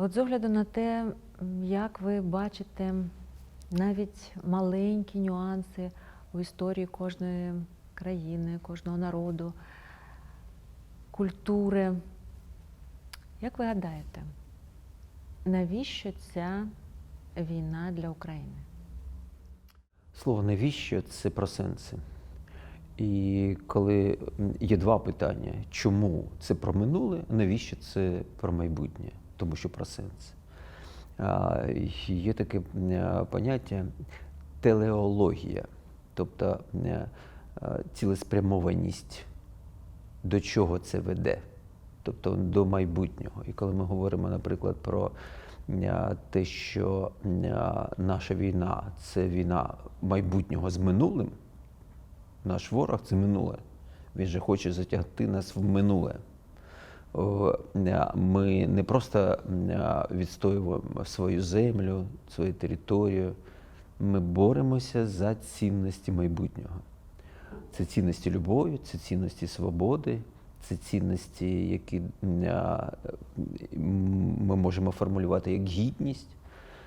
От з огляду на те, як ви бачите навіть маленькі нюанси у історії кожної країни, кожного народу, культури, як ви гадаєте, навіщо ця війна для України? Слово навіщо це про сенси. І коли є два питання: чому це про минуле, навіщо це про майбутнє? Тому що про сенс. Є таке е, поняття телеологія, тобто е, е, цілеспрямованість, до чого це веде, тобто до майбутнього. І коли ми говоримо, наприклад, про те, що наша війна це війна майбутнього з минулим, наш ворог це минуле. Він же хоче затягти нас в минуле. Е, Ми не просто е, відстоюємо свою землю, свою територію. Ми боремося за цінності майбутнього. Це цінності любові, це цінності свободи, це цінності, які е, ми можемо формулювати як гідність,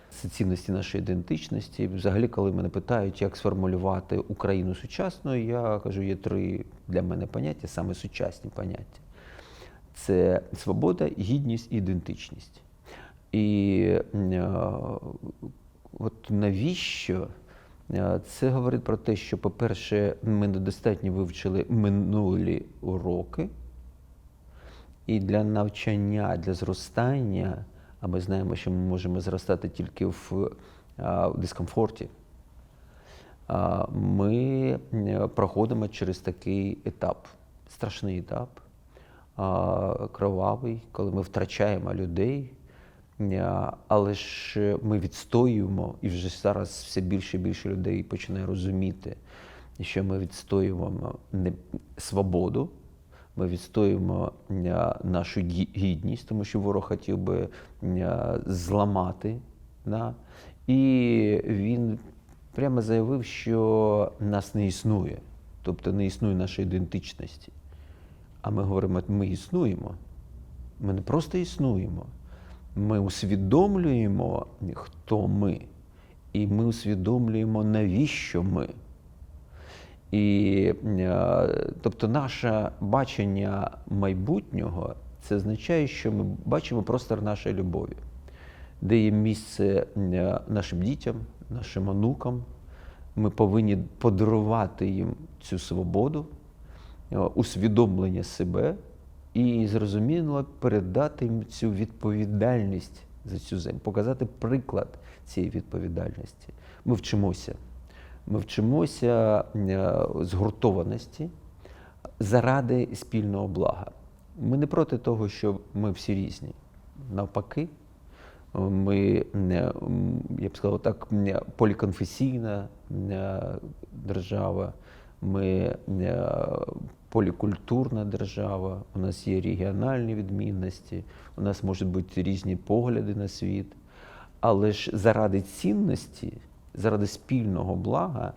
це цінності нашої ідентичності. Взагалі, коли мене питають, як сформулювати Україну сучасною, я кажу, є три для мене поняття, саме сучасні поняття. Це свобода, гідність і ідентичність. І е, от навіщо? Е, Це говорить про те, що, по-перше, ми недостатньо вивчили минулі уроки, і для навчання, для зростання, а ми знаємо, що ми можемо зростати тільки в, в дискомфорті. Ми е, проходимо через такий етап, страшний етап, кровавий, коли ми втрачаємо людей. Е, Але ж ми відстоюємо, і вже зараз все більше і більше людей починає розуміти, що ми відстоюємо свободу, ми відстоюємо е, нашу гідність, тому що ворог хотів би е, зламати. Да? І він прямо заявив, що нас не існує, тобто не існує нашої ідентичності. А ми говоримо, ми існуємо. Ми не просто існуємо. Ми усвідомлюємо, хто ми, і ми усвідомлюємо, навіщо ми. І, е, тобто, наше бачення майбутнього це означає, що ми бачимо простор нашої любові, де є місце е, нашим дітям, нашим онукам. Ми повинні подарувати їм цю свободу, усвідомлення себе і зрозуміло передати їм цю відповідальність за цю землю, показати приклад цієї відповідальності. Ми вчимося. Ми вчимося е, згуртованості заради спільного блага. Ми не проти того, що ми всі різні. Навпаки, ми, е, я б сказав так, е, поліконфесійна е, держава, ми е, полікультурна держава, у нас є регіональні відмінності, у нас можуть бути різні погляди на світ. Але ж заради цінності, заради спільного блага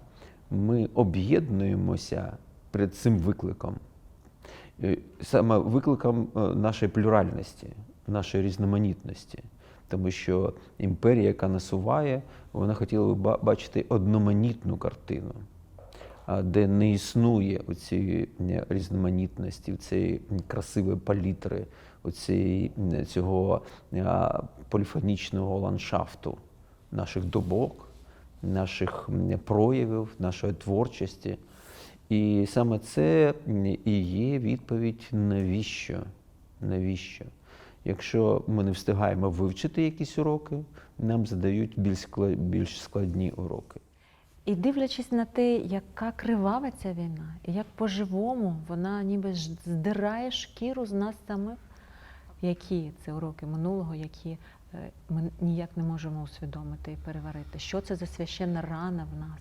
ми об'єднуємося перед цим викликом. Е, Саме викликом е, нашої плюральності, нашої різноманітності. Тому що імперія, яка насуває, вона хотіла би бачити одноманітну картину, де не існує цієї різноманітності, цієї красивої палітри, оцієї, цього поліфонічного ландшафту наших добок, наших проявів, нашої творчості. І саме це і є відповідь навіщо? Навіщо? Якщо ми не встигаємо вивчити якісь уроки, нам задають більш складні уроки. І дивлячись на те, яка кривава ця війна, і як по-живому вона ніби здирає шкіру з нас самих, які це уроки минулого, які е, ми ніяк не можемо усвідомити і переварити. Що це за священна рана в нас?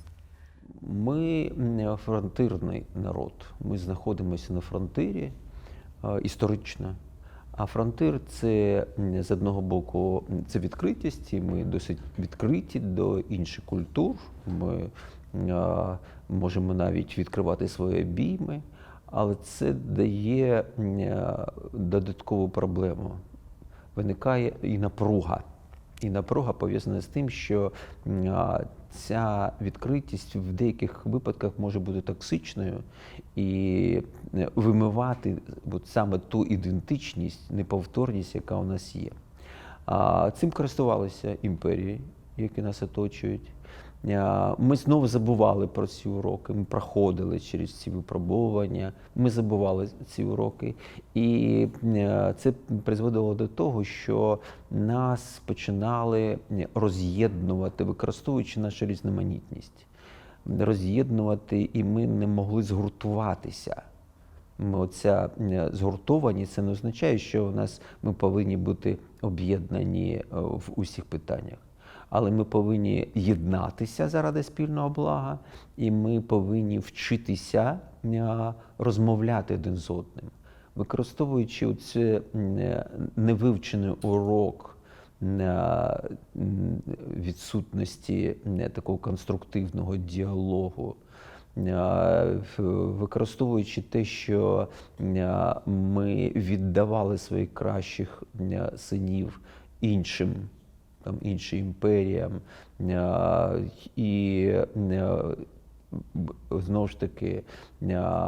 Ми м, фронтирний народ. Ми знаходимося на фронтирі е, історично. А фронтир це з одного боку це відкритість, і ми досить відкриті до інших культур. Ми е, можемо навіть відкривати свої обійми, але це дає е, додаткову проблему. виникає і напруга. І напруга пов'язана з тим, що а, ця відкритість в деяких випадках може бути токсичною і е, вимивати от саме ту ідентичність, неповторність, яка у нас є. А цим користувалися імперії, які нас оточують. А, Ми знову забували про ці уроки, ми проходили через ці випробовування, ми забували ці уроки. І е, це призводило до того, що нас починали роз'єднувати, використовуючи нашу різноманітність. Роз'єднувати, і ми не могли згуртуватися. Ми оця е, згуртованість це не означає, що у нас ми повинні бути об'єднані е, в усіх питаннях. Але ми повинні єднатися заради спільного блага, і ми повинні вчитися е, розмовляти один з одним, використовуючи оце е, невивчений урок е, відсутності такого конструктивного діалогу. Використовуючи те, що ми віддавали своїх кращих синів іншим, там, іншим імперіям, е, і е, знову ж таки е,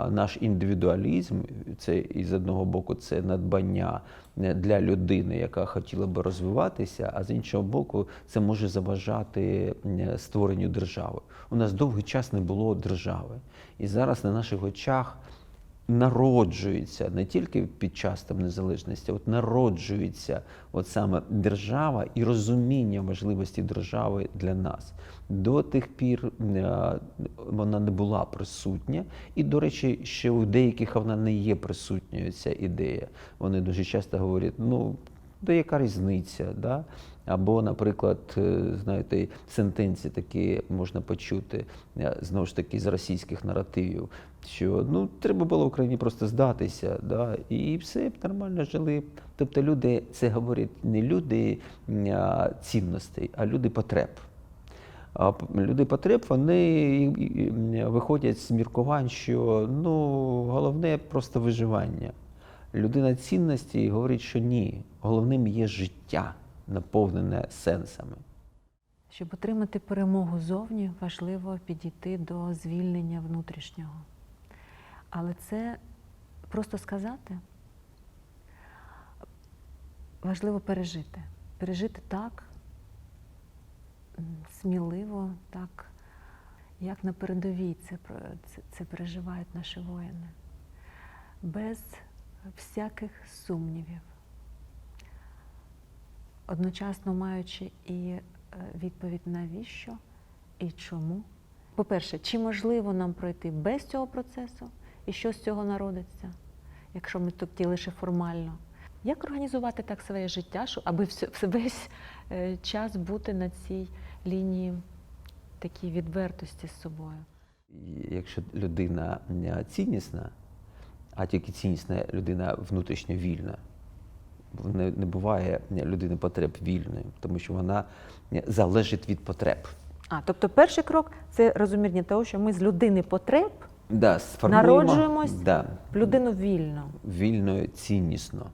наш індивідуалізм, це із одного боку це надбання для людини, яка хотіла би розвиватися, а з іншого боку, це може заважати створенню держави. У нас довгий час не було держави, і зараз на наших очах народжується не тільки під час там незалежності, от народжується от саме держава і розуміння важливості держави для нас. До тих пір е, вона не була присутня, і, до речі, ще у деяких вона не є присутньою ця ідея. Вони дуже часто говорять, ну. Да яка різниця? Да? Або, наприклад, е, знаєте, сентенції такі можна почути е, знову ж таки з російських наративів, що ну треба було Україні просто здатися, да? і все б нормально жили. Тобто люди це говорять не люди а, цінностей, а люди потреб. А люди потреб вони виходять з міркувань, що ну головне просто виживання. Людина цінності говорить, що ні, головним є життя, наповнене сенсами. Щоб отримати перемогу зовні, важливо підійти до звільнення внутрішнього. Але це просто сказати важливо пережити. Пережити так сміливо, так, як на передовій це, це, це переживають наші воїни. Без всяких сумнівів одночасно маючи і е, відповідь навіщо і чому. По-перше, чи можливо нам пройти без цього процесу і що з цього народиться, якщо ми тут лише формально? Як організувати так своє життя, аби весь е, час бути на цій лінії такій відвертості з собою? Якщо людина не ціннісна, а тільки ціннісна людина внутрішньо вільна, не, не буває людини потреб вільною, тому що вона залежить від потреб. А, тобто перший крок це розуміння того, що ми з людини потреб Да, сформуємо, Народжуємось да, в людину вільно. вільно, ціннісно.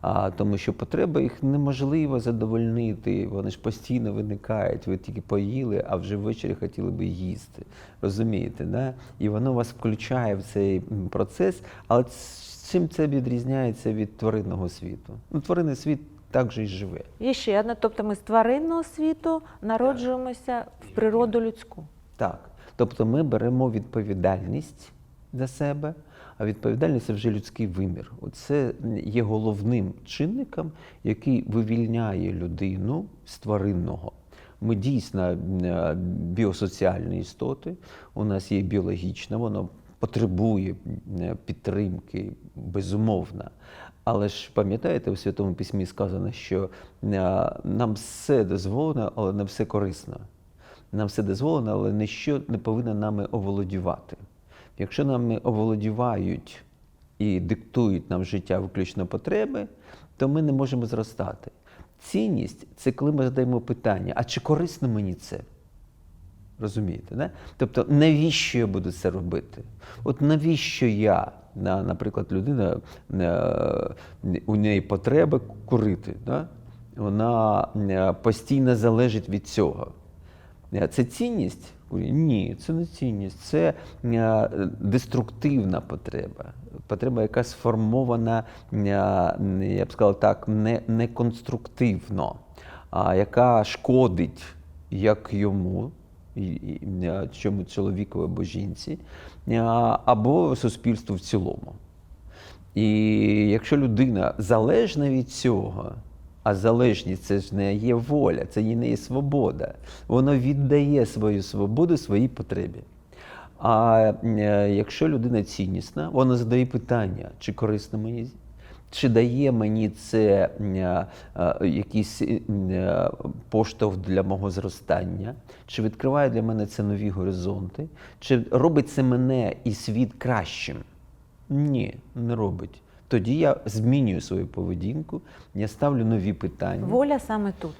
А, тому що потреби їх неможливо задовольнити, вони ж постійно виникають. Ви тільки поїли, а вже ввечері хотіли би їсти. Розумієте, да? І воно вас включає в цей процес. Але чим це відрізняється від тваринного світу? Ну, тваринний світ так же і живе. І ще одне, тобто ми з тваринного світу народжуємося в природу людську. Так. Тобто ми беремо відповідальність за себе, а відповідальність це вже людський вимір. Оце є головним чинником, який вивільняє людину з тваринного. Ми дійсно е, біосоціальні істоти, у нас є біологічне, воно потребує е, підтримки, безумовно. Але ж пам'ятаєте, у Святому Письмі сказано, що е, нам все дозволено, але не все корисно. Нам все дозволено, але ніщо не повинно нами оволодівати. Якщо нами оволодівають і диктують нам життя виключно потреби, то ми не можемо зростати. Цінність це коли ми задаємо питання: а чи корисно мені це? Розумієте, не? Тобто, навіщо я буду це робити? От навіщо я На- Наприклад, людина е, у неї потреба курити. Да? Вона е, постійно залежить від цього. Е, Це цінність? Ні, це не цінність. Це е, деструктивна потреба. Потреба, яка сформована, е, я б сказав так, не, не конструктивно, а яка шкодить як йому, чому чоловікові або жінці, або суспільству в цілому. І якщо людина залежна від цього, а залежність це ж не є воля, це не є свобода. Воно віддає свою свободу своїй потребі. А е, якщо людина ціннісна, вона задає питання, чи корисно мені, чи дає мені це е, е, якийсь поштовх для мого зростання, чи відкриває для мене це нові горизонти, чи робить це мене і світ кращим. Ні, не робить. Тоді я змінюю свою поведінку, я ставлю нові питання. Воля саме тут.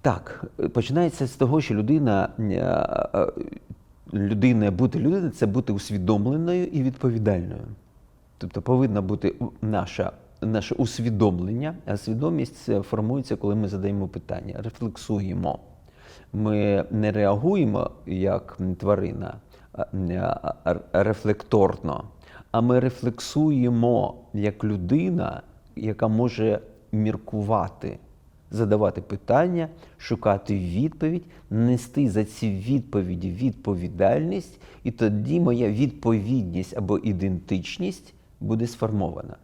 Так, починається з того, що людина, е, е, людина бути людиною це бути усвідомленою і відповідальною. Тобто повинна бути наша, наше усвідомлення, а свідомість формується, коли ми задаємо питання, рефлексуємо. Ми не реагуємо як тварина а, рефлекторно, а ми рефлексуємо як людина, яка може міркувати задавати питання, шукати відповідь, нести за ці відповіді відповідальність, і тоді моя відповідність або ідентичність буде сформована.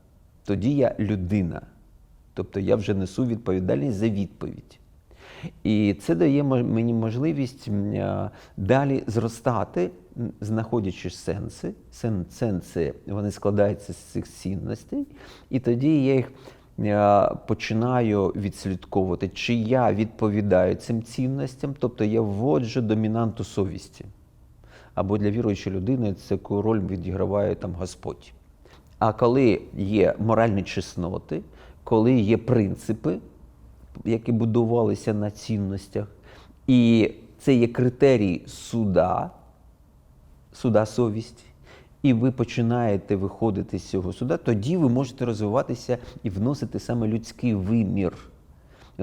Тоді я людина. Тобто я вже несу відповідальність за відповідь. І це дає мені можливість далі зростати, знаходячи сенси. Сен- Сенси вони складаються з цих цінностей, і тоді я їх а, починаю відслідковувати, чи я відповідаю цим цінностям, тобто я вводжу домінанту совісті. Або для віруючої людини таку роль відіграває там Господь. А коли є моральні чесноти, коли є принципи, які будувалися на цінностях, і це є критерій суда, суда совісті, і ви починаєте виходити з цього суда, тоді ви можете розвиватися і вносити саме людський вимір.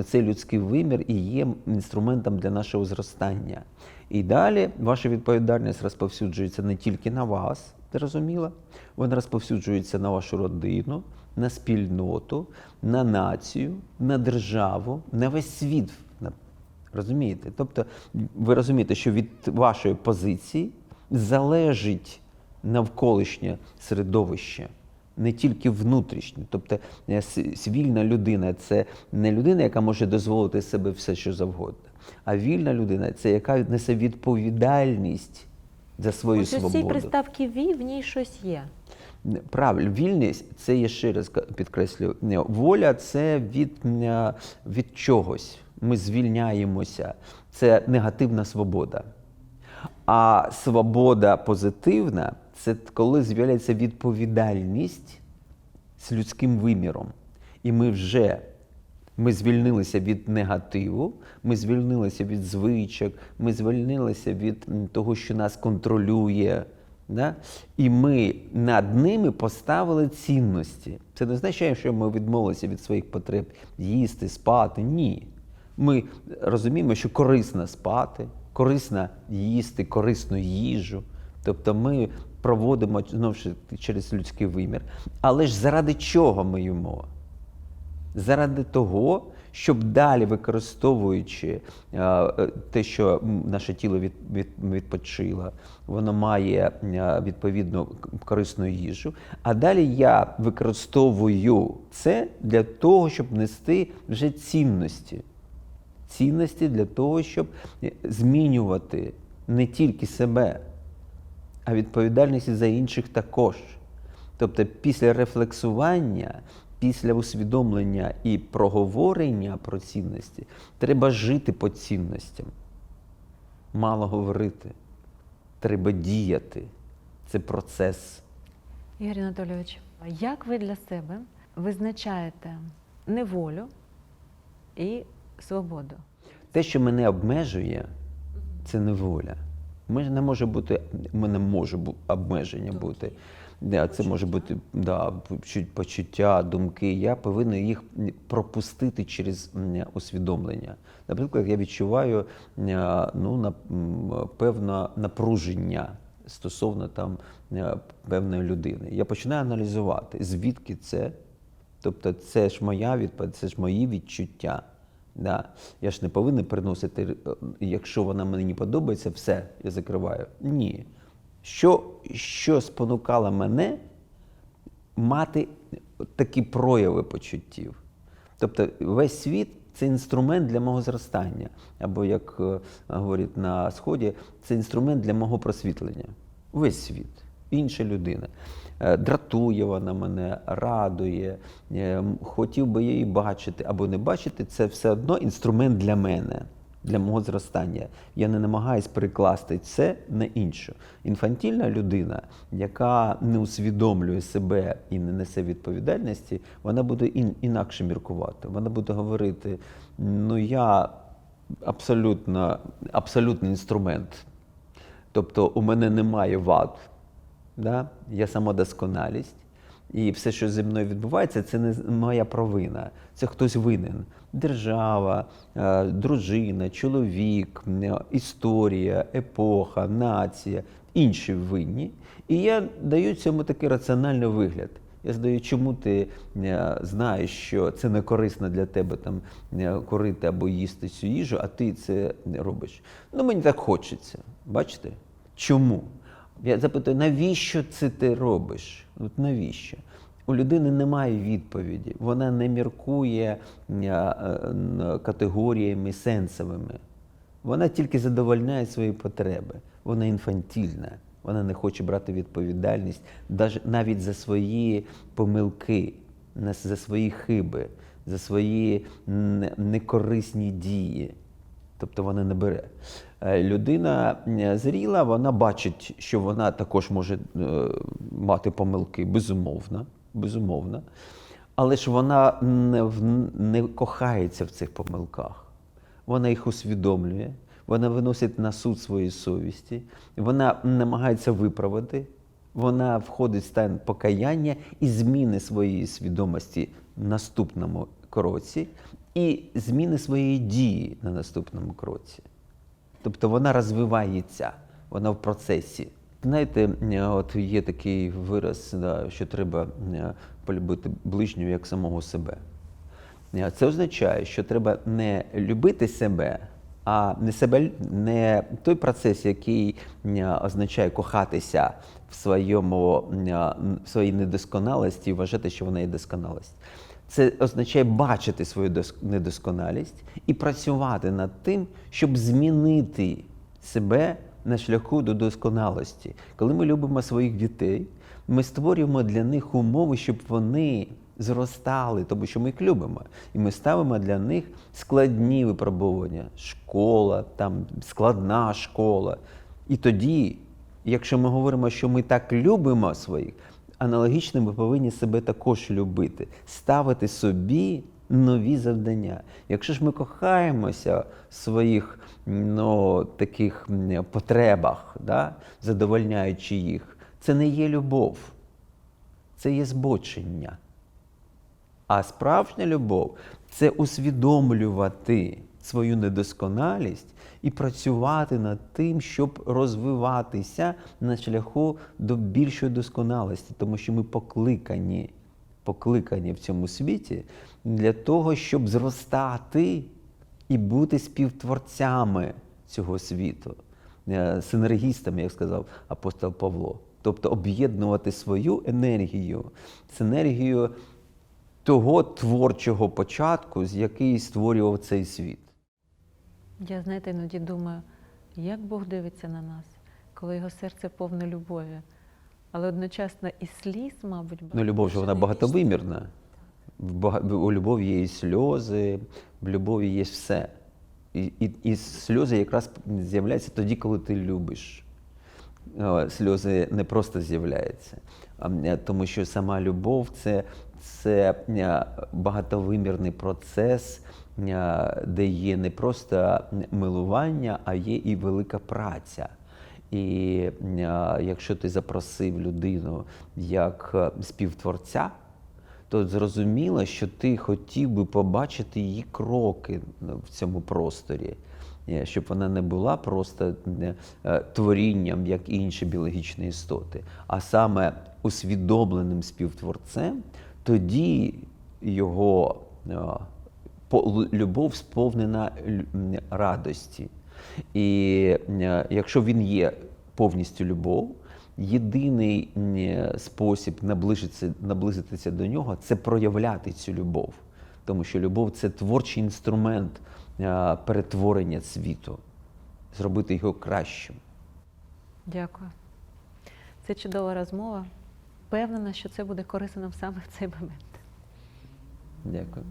Цей людський вимір і є інструментом для нашого зростання. І далі ваша відповідальність розповсюджується не тільки на вас, зрозуміло, вона розповсюджується на вашу родину, на спільноту, на націю, на державу, на весь світ. Розумієте? Тобто, ви розумієте, що від вашої позиції залежить навколишнє середовище, не тільки внутрішнє. Тобто, е, вільна людина це не людина, яка може дозволити себе все, що завгодно. А вільна людина це яка несе відповідальність за свою Ось у цій свободу. приставці «ві» в ній щось є. Правильно, вільність це я ще раз підкреслюю. Воля це від, е, від чогось. Ми звільняємося. Це негативна свобода. А свобода позитивна це коли з'являється відповідальність з людським виміром. І ми вже ми звільнилися від негативу, ми звільнилися від звичок, ми звільнилися від того, що нас контролює. Да? І ми над ними поставили цінності. Це не означає, що ми відмовилися від своїх потреб їсти, спати. Ні. Ми розуміємо, що корисно спати, корисно їсти, корисну їжу. Тобто ми проводимо знову ж через людський вимір. Але ж заради чого ми їмо? Заради того, щоб далі використовуючи е, те, що наше тіло від, від, відпочило, воно має е, відповідно к- корисну їжу. А далі я використовую це для того, щоб нести вже цінності. Цінності для того, щоб е, змінювати не тільки себе, а відповідальність за інших також. Тобто після рефлексування, після усвідомлення і проговорення про цінності, треба жити по цінностям. Мало говорити. Треба діяти. Це процес. Ігор Анатолійович, як ви для себе визначаєте неволю і свободу? Те, що мене обмежує, це неволя. Мене не може бути, мене може бу- обмеження бути. Да, це може бути да, почуття, думки. Я повинен їх пропустити через усвідомлення. Наприклад, я відчуваю ну, на, певне напруження стосовно там певної людини. Я починаю аналізувати, звідки це. Тобто, це ж моя відповідь, це ж мої відчуття. Да. Я ж не повинен приносити, е, якщо вона мені подобається, все, я закриваю. Ні. Що, що спонукало мене мати такі прояви почуттів? Тобто весь світ це інструмент для мого зростання. Або, як е, говорять на Сході, це інструмент для мого просвітлення. Весь світ, інша людина. Е, Дратує вона мене, радує, е, хотів би її бачити або не бачити, це все одно інструмент для мене, для мого зростання. Я не намагаюсь перекласти це на іншу. Інфантільна людина, яка не усвідомлює себе і не несе відповідальності, вона буде інакше міркувати. Вона буде говорити: ну я абсолютно, абсолютний інструмент. Тобто у мене немає вад, да? я самодосконалість. І все, що зі мною відбувається, це не моя провина. Це хтось винен. Держава, е, дружина, чоловік, е, історія, епоха, нація, інші винні. І я даю цьому такий раціональний вигляд. Я задаю, чому ти е, знаєш, що це не корисно для тебе там курити або їсти цю їжу, а ти це робиш. Ну мені так хочеться. Бачите? Чому? Я запитую, навіщо це ти робиш? От навіщо? У людини немає відповіді, вона не міркує е, категоріями сенсовими. Вона тільки задовольняє свої потреби. Вона інфантільна, вона не хоче брати відповідальність навіть за свої помилки, за свої хиби, за свої некорисні дії. Тобто вона не бере. Е, Людина зріла, вона бачить, що вона також може е, мати помилки, безумовно, безумовно. Але ж вона не, не кохається в цих помилках. Вона їх усвідомлює, вона виносить на суд свої совісті, вона намагається виправити, вона входить в стан покаяння і зміни своєї свідомості в наступному кроці, і зміни своєї дії на наступному кроці. Тобто вона розвивається, вона в процесі. Знаєте, е, от є такий вираз, що треба е, полюбити ближнього як самого себе. Е, Це означає, що треба не любити себе, а не себе не той процес, який означає кохатися в своєму в своїй недосконалості і вважати, що вона є досконалість. Це означає бачити свою недосконалість і працювати над тим, щоб змінити себе на шляху до досконалості. Коли ми любимо своїх дітей, ми створюємо для них умови, щоб вони зростали, тому що ми їх любимо. І ми ставимо для них складні випробування. Школа, там складна школа. І тоді, якщо ми говоримо, що ми так любимо своїх, аналогічно ми повинні себе також любити, ставити собі нові завдання. Якщо ж ми кохаємося в своїх ну, таких потребах, да, задовольняючи їх, це не є любов, це є збочення. А справжня любов це усвідомлювати свою недосконалість і працювати над тим, щоб розвиватися на шляху до більшої досконалості, тому що ми покликані, покликані в цьому світі для того, щоб зростати і бути співтворцями цього світу, е, синергістами, як сказав апостол Павло. Тобто об'єднувати свою енергію з енергією того творчого початку, з який створював цей світ. Я, знаєте, іноді думаю, як Бог дивиться на нас, коли його серце повне любові, але одночасно і сліз, мабуть, Ну, любов же вона багатовимірна. У любові є і сльози, в любові є все. І, і, і сльози якраз з'являються тоді, коли ти любиш. Сльози не просто з'являються, е, тому що сама любов це, це е, багатовимірний процес, е, де є не просто милування, а є і велика праця. І е, якщо ти запросив людину як е, співтворця, то зрозуміло, що ти хотів би побачити її кроки в цьому просторі, Е, щоб вона не була просто е, е, творінням, як інші біологічні істоти, а саме усвідомленим співтворцем, тоді його е, любов сповнена радості. І е, якщо він є повністю любов, єдиний спосіб наближитися, наблизитися до нього це проявляти цю любов. Тому що любов це творчий інструмент е, перетворення світу, зробити його кращим. Дякую. Це чудова розмова. Впевнена, що це буде корисно саме в цей момент. Дякую.